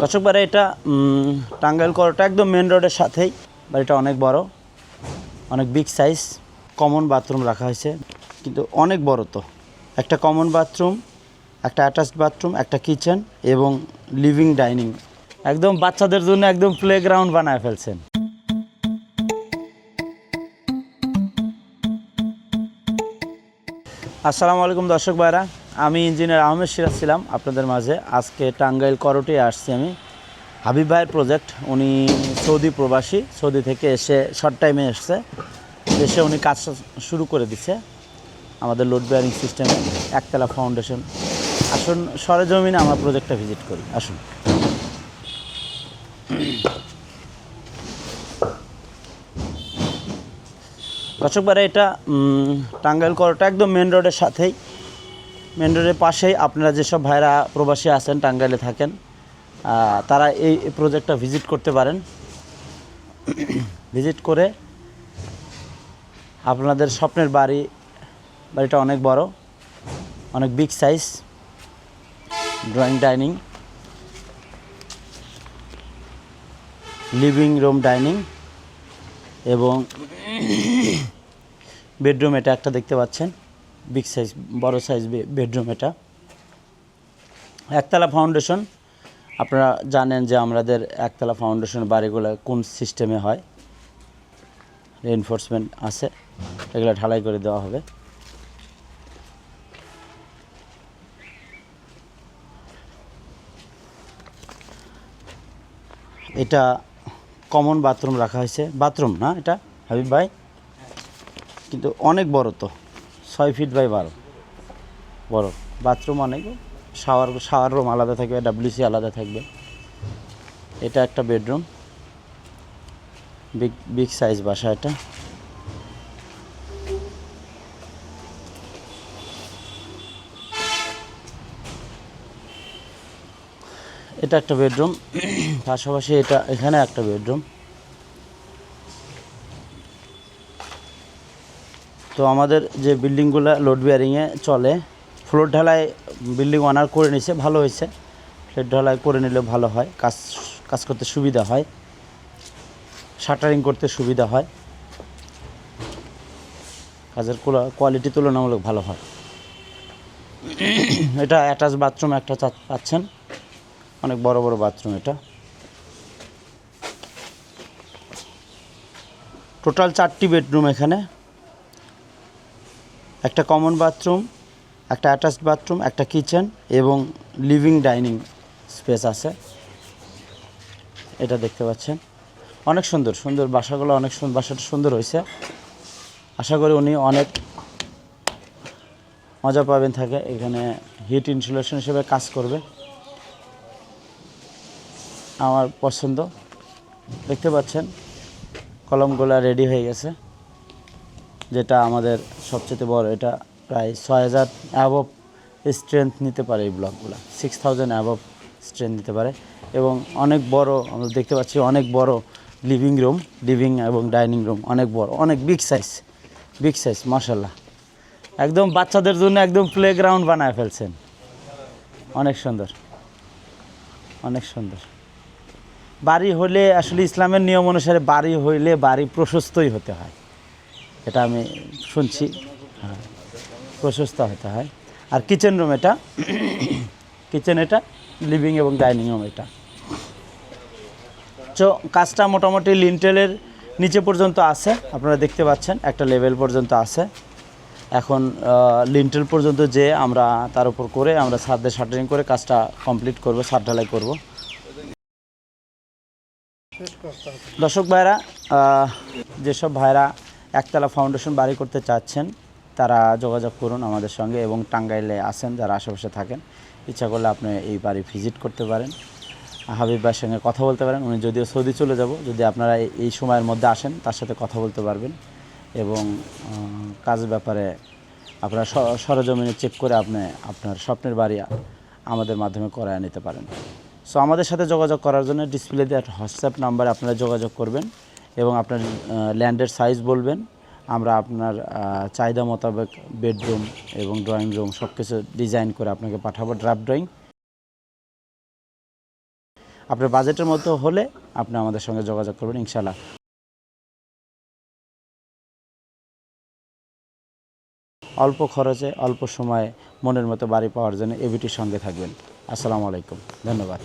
দর্শক বাড়ি এটা টাঙ্গাইল করোটা একদম মেন রোডের সাথেই। বাড়িটা অনেক বড়, অনেক বিগ সাইজ কমন বাথরুম রাখা হয়েছে। কিন্তু অনেক বড় তো। একটা কমন বাথরুম একটা অ্যাটাচড বাথরুম একটা কিচেন এবং লিভিং ডাইনিং একদম বাচ্চাদের জন্য একদম প্লেগ্রাউন্ড বানায় ফেলছেন। আসসালামু আলাইকুম দর্শক ভাইরা। আমি ইঞ্জিনিয়ার আহমেদ সিরাজ ছিলাম আপনাদের মাঝে। আজকে টাঙ্গাইল করোটে আসছি আমি। হাবিব ভাইয়ের প্রজেক্ট উনি সৌদি প্রবাসী, সৌদি থেকে এসে শর্ট টাইমে এসছে। এসে উনি কাজ শুরু করে দিছে আমাদের লোড বেয়ারিং সিস্টেমে একতলা ফাউন্ডেশন আসুন, সরেজমিনে আমরা প্রজেক্টটা ভিজিট করি। আসুন। দর্শক বারে এটা টাঙ্গাইল করোটা একদম মেন রোডের সাথেই। মেন রোডের পাশেই আপনারা যেসব ভাইরা প্রবাসী আছেন, টাঙ্গাইলে থাকেন তারা এই প্রজেক্টটা ভিজিট করতে পারেন। ভিজিট করে আপনাদের স্বপ্নের বাড়ি, বাড়িটা অনেক বড়, অনেক big size, drawing, dining, living room, dining এবং বেডরুম এটা একটা দেখতে পাচ্ছেন। বিগ সাইজ বড় সাইজ বেডরুম এটা। একতলা ফাউন্ডেশন আপনারা জানেন যে আমাদের একতলা ফাউন্ডেশন বাড়িগুলো কোন সিস্টেমে হয়। রেনফোর্সমেন্ট আছে, এগুলো ঢালাই করে দেওয়া হবে। এটা কমন বাথরুম রাখা হয়েছে। বাথরুম না এটা, হাবিব ভাই? কিন্তু অনেক বড় তো। ছয় ফিট বাই বারো। বড়। বাথরুম অনেক। শাওয়ার শাওয়ার রুম আলাদা থাকবে ডাব্লিউসি আলাদা থাকবে। এটা একটা বেডরুম বিগ বিগ সাইজ বাসা এটা। এটা একটা বেডরুম পাশাপাশি এটা এখানে একটা বেডরুম তো আমাদের যে বিল্ডিংগুলো লোড বিয়ারিংয়ে চলে ফ্লোর ঢালাই বিল্ডিং অনার করে নিছে, ভালো হয়েছে। ফ্লোর ঢালাই করে নিলে ভালো হয়, কাজ কাজ করতে সুবিধা হয় শাটারিং করতে সুবিধা হয়। কাজের কোয়ালিটি তুলনামূলক ভালো হয়। এটা অ্যাটাচ বাথরুম একটা পাচ্ছেন। অনেক বড় বড় বাথরুম এটা। টোটাল চারটি বেডরুম এখানে। একটা কমন বাথরুম একটা অ্যাটাচড বাথরুম একটা কিচেন এবং লিভিং ডাইনিং স্পেস আছে। এটা দেখতে পাচ্ছেন। অনেক সুন্দর সুন্দর বাসাগুলো অনেক সুন্দর বাসাটা সুন্দর হয়েছে। আশা করি উনি অনেক মজা পাবেন থাকে। এখানে হিট ইনসুলেশন হিসেবে কাজ করবে। আমার পছন্দ। দেখতে পাচ্ছেন, কলমগুলো রেডি হয়ে গেছে। যেটা আমাদের সবচেয়ে বড়, এটা প্রায় ছয় হাজার অ্যাবভ স্ট্রেংথ নিতে পারে এই ব্লকগুলো সিক্স থাউজেন্ড অ্যাবভ স্ট্রেংথ নিতে পারে। এবং অনেক বড়, আমরা দেখতে পাচ্ছি অনেক বড় লিভিং রুম লিভিং এবং ডাইনিং রুম অনেক বড়, অনেক বিগ সাইজ বিগ সাইজ মার্শাল্লাহ একদম বাচ্চাদের জন্য একদম প্লেগ্রাউন্ড বানায় ফেলছেন। অনেক সুন্দর। অনেক সুন্দর। বাড়ি হলে আসলে ইসলামের নিয়ম অনুসারে বাড়ি হইলে বাড়ি প্রশস্তই হতে হয়। এটা আমি শুনছি। হ্যাঁ। প্রশস্ত হতে হয়। আর কিচেন রুম এটা। কিচেন এটা লিভিং এবং ডাইনিং রুম এটা। তো কাজটা মোটামুটি লিন্টেলের নিচে পর্যন্ত আছে। আপনারা দেখতে পাচ্ছেন একটা লেভেল পর্যন্ত আছে। এখন লিন্টেল পর্যন্ত যে আমরা তার উপর করে আমরা ছাদে শাটারিং করে কাজটা কমপ্লিট করব ছাদ ঢালাই করব। দর্শক ভাইরা যেসব ভাইরা একতলা ফাউন্ডেশন বাড়ি করতে চাচ্ছেন, তারা যোগাযোগ করুন আমাদের সঙ্গে এবং টাঙ্গাইলে আছেন, যারা আশেপাশে থাকেন। ইচ্ছা করলে আপনি এই বাড়ি ভিজিট করতে পারেন। হাবিব ভাইয়ের সঙ্গে কথা বলতে পারেন, উনি যদিও সৌদি চলে যাব, যদি আপনারা এই- সময়ের মধ্যে আসেন, তার সাথে কথা বলতে পারবেন। এবং কাজ ব্যাপারে আপনারা সরজমিনে চেক করে আপনি আপনার স্বপ্নের বাড়ি আমাদের মাধ্যমে করায় নিতে পারেন। সো আমাদের সাথে যোগাযোগ করার জন্য ডিসপ্লে একটা হোয়াটসঅ্যাপ নাম্বারে আপনারা যোগাযোগ করবেন। এবং আপনার ল্যান্ডের সাইজ বলবেন, আমরা আপনার চাহিদা মোতাবেক বেডরুম এবং ড্রয়িং রুম সব কিছু ডিজাইন করে আপনাকে পাঠাবো ড্রাফট ড্রয়িং আপনার বাজেটের মতো হলে আপনি আমাদের সঙ্গে যোগাযোগ করবেন ইনশাল্লাহ অল্প খরচে, অল্প সময়ে মনের মতো বাড়ি পাওয়ার জন্য এবিটির সঙ্গে থাকবেন। আসসালামু আলাইকুম। ধন্যবাদ।